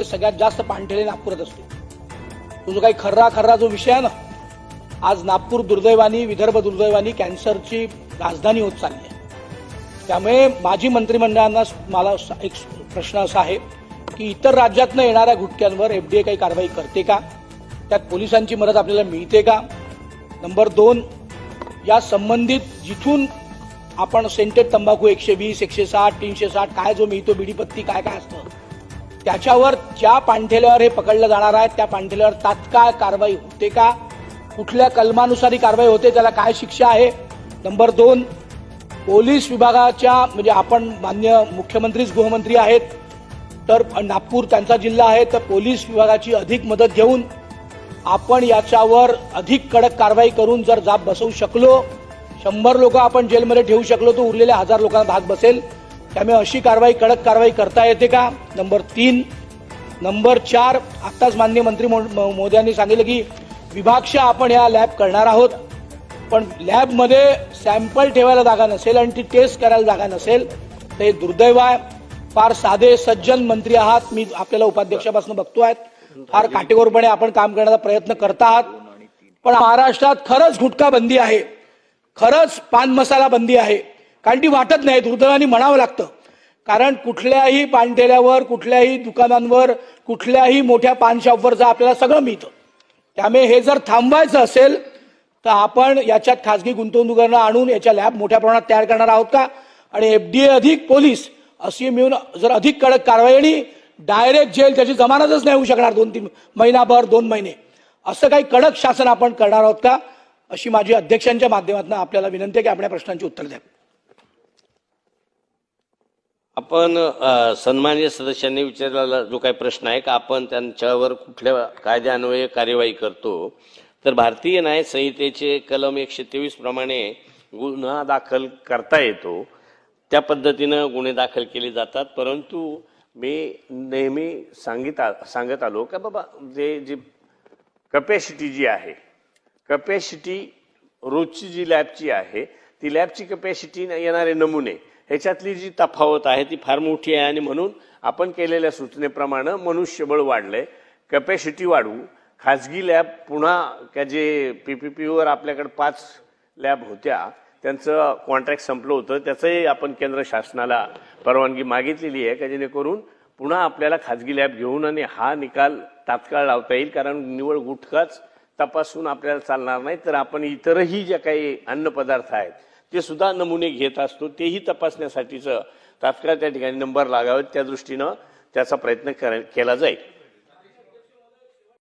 ते सगळ्यात जास्त पाणठेले नागपुरात असतो. तो जो काही खर्रा खर्रा जो विषय आहे ना आज नागपूर दुर्दैवानी विदर्भ दुर्दैवानी कॅन्सरची राजधानी होत चालली आहे. त्यामुळे माजी मंत्रिमंडळांना मला एक प्रश्न असा आहे की इतर राज्यातनं येणाऱ्या गुटख्यांवर एफडीए काही कारवाई करते का? त्यात पोलिसांची मदत आपल्याला मिळते का? नंबर दोन या संबंधित जिथून आपण सेंटेड तंबाखू एकशे वीस एकशे साठ तीनशे साठ काय जो मिळतो बिडीपत्ती काय काय असतं? त्याच्यावर ज्या पाणठेल्यावर हे पकडलं जाणार आहे त्या पाणठेल्यावर तात्काळ कारवाई होते का? कुठल्या कलमानुसार ही कारवाई होते त्याला काय शिक्षा आहे? नंबर दोन पोलीस विभागाच्या म्हणजे आपण मान्य मुख्यमंत्रीच गृहमंत्री आहेत तर नागपूर त्यांचा जिल्हा आहे तर पोलीस विभागाची अधिक मदत घेऊन आपण याच्यावर अधिक कडक कारवाई करून जर जाब बसवू शकलो शंभर लोक आपण जेलमध्ये ठेवू शकलो तर उरलेल्या हजार लोकांना भाग बसेल. त्यामुळे अशी कारवाई कडक कारवाई करता येते का? नंबर तीन. नंबर चार आत्ताच मान्य मंत्री मो- म- सांगितलं की विभागशा आपण या लॅब करणार आहोत. पण लॅबमध्ये सॅम्पल ठेवायला जागा नसेल आणि ती टेस्ट करायला जागा नसेल तर हे दुर्दैव आहे. फार साधे सज्जन मंत्री आहात. मी आपल्याला उपाध्यक्षापासून बघतो आहेत. फार काटेकोरपणे आपण काम करण्याचा प्रयत्न करता आहात. पण महाराष्ट्रात खरंच गुटखा बंदी आहे. खरंच पान मसाला बंदी आहे. कारण ती वाटत नाही दुर्दैवाने म्हणावं लागतं. कारण कुठल्याही पानठेल्यावर कुठल्याही दुकानांवर कुठल्याही मोठ्या पानशॉपवर जर आपल्याला सगळं मिळतं त्यामुळे हे जर थांबवायचं असेल तर आपण याच्यात खाजगी गुंतवणूकांना आणून याच्या लॅब मोठ्या प्रमाणात तयार करणार आहोत का? आणि एफ डी ए अधिक पोलीस अशी मिळून जर अधिक कडक कारवाई आणि डायरेक्ट जेल त्याची जमानतच नाही होऊ शकणार दोन तीन महिनाभर दोन महिने. असं काही कडक शासन आपण करणार आहोत का? अशी माझी अध्यक्षांच्या माध्यमातून आपल्याला विनंती आहे की आपल्या प्रश्नांची उत्तर द्या. आपण सन्मान्य सदस्यांनी विचारलेला जो काही प्रश्न आहे का आपण त्यांच्यावर कुठल्या कायद्यान्वये कार्यवाही करतो? तर भारतीय न्याय संहितेचे कलम एकशे तेवीस प्रमाणे गुन्हा दाखल करता येतो. त्या पद्धतीनं गुन्हे दाखल केले जातात. परंतु मी नेहमी सांगित सांगत आलो का बाबा जे जी कपॅसिटी जी आहे कपॅसिटी रोजची जी लॅबची आहे ती लॅबची कपॅसिटी येणारे नमुने ह्याच्यातली जी तफावत आहे ती फार मोठी आहे आणि म्हणून आपण केलेल्या सूचनेप्रमाणे मनुष्यबळ वाढलंय कपॅसिटी वाढवू. खाजगी लॅब पुन्हा का जे पी पी पीवर आपल्याकडे पाच लॅब होत्या त्यांचं कॉन्ट्रॅक्ट संपलं होतं. त्याचंही आपण केंद्र शासनाला परवानगी मागितलेली आहे का जेणेकरून पुन्हा आपल्याला खाजगी लॅब घेऊन आणि हा निकाल तात्काळ लावता येईल कारण निवळ गुटखाच तपासून आपल्याला चालणार नाही. तर आपण इतरही ज्या काही अन्नपदार्थ आहेत ते सुद्धा नमुने घेत असतो. तेही तपासण्यासाठीचं तात्काळ त्या ठिकाणी नंबर लागावेत. त्या दृष्टीनं त्याचा प्रयत्न कर केला जाईल.